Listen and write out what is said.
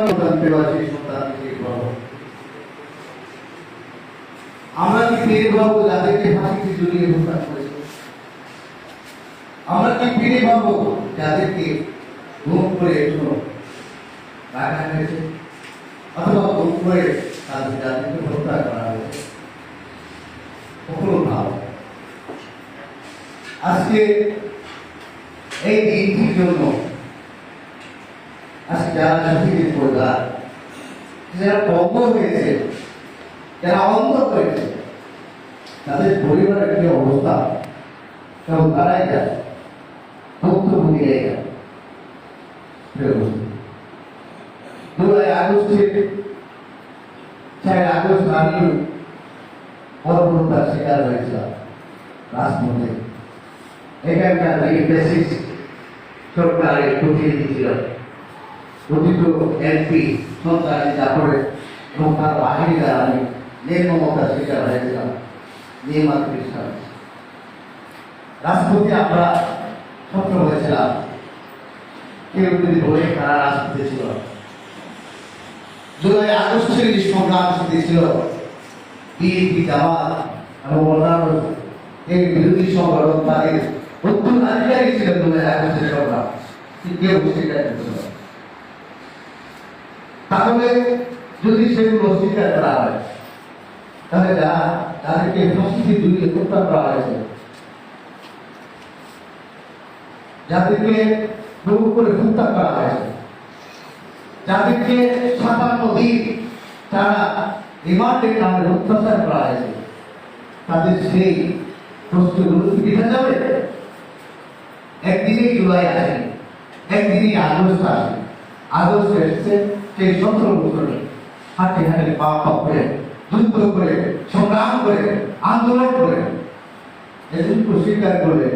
আমরা কি ফিরে পাবো যাদেরকে ফাঁসিতে জড়িয়ে হত্যা করেছে? আমরা কি ফিরে পাবো যাদেরকে ঘুম করে এখনও রাখা হয়েছে? অথবা ঘুম করে তাদের যাদেরকে হত্যা করা হয়েছে। কখনো ভাব আজকে এই দিনটির জন্য আজকে যারা শহীদের পরিবার যারা পঙ্গ হয়েছে যারা অন্ধ হয়েছে তাদের পরিবারের কি অবস্থা? কেউ তারাই যায় ভুক্তভোগীরাই যায়। প্রিয় বন্ধু, জুলাই আগস্টের চার আগস্ট আমি পরবর্তার শিকার হয়েছিলাম রাজপথে। এখানকার বেসিস সরকারের প্রতিনিধি প্রকৃত এমপি সন্তানি তারপরে এবং তার বাহিনীরা আমি নির্মমতার শিকার হয়েছিলাম। নির্মাণ খ্রিস্টান রাজপথে আমরা স্বপ্ন হয়েছিলাম। কেউ যদি বলে তারা রাজপথে ছিল। জুলাই আগস্টের যে সংগ্রাম ছিল বিএনপি, জামাত এবং অন্যান্য এই বিরোধী সংগঠন, তাদের উত্তরাধিকারী ছিল জুলাই আগস্টের সংগ্রাম। কেউ না। তাহলে যদি সেগুলো অস্বীকার করা হয়, তাহলে যারা তাদেরকে ফাঁসিতে ঝুলিয়ে হত্যা করা হয়েছে। যাদেরকে বহু করে হত্যা করা হয়েছে। যাদেরকে সাতান্ন দিন তারা রিমান্ডের নামে অত্যাচার করা হয়েছে, তাদের সেই প্রশ্নগুলো দেখা যাবে? একদিনেই জুলাই আসেনি একদিনই আগস্ট আসে। সেই সতেরো বছরে হাঁটে হাঁটে পা পা করে যুদ্ধ করে সংগ্রাম করে, আন্দোলন করে এদিন স্বীকার করে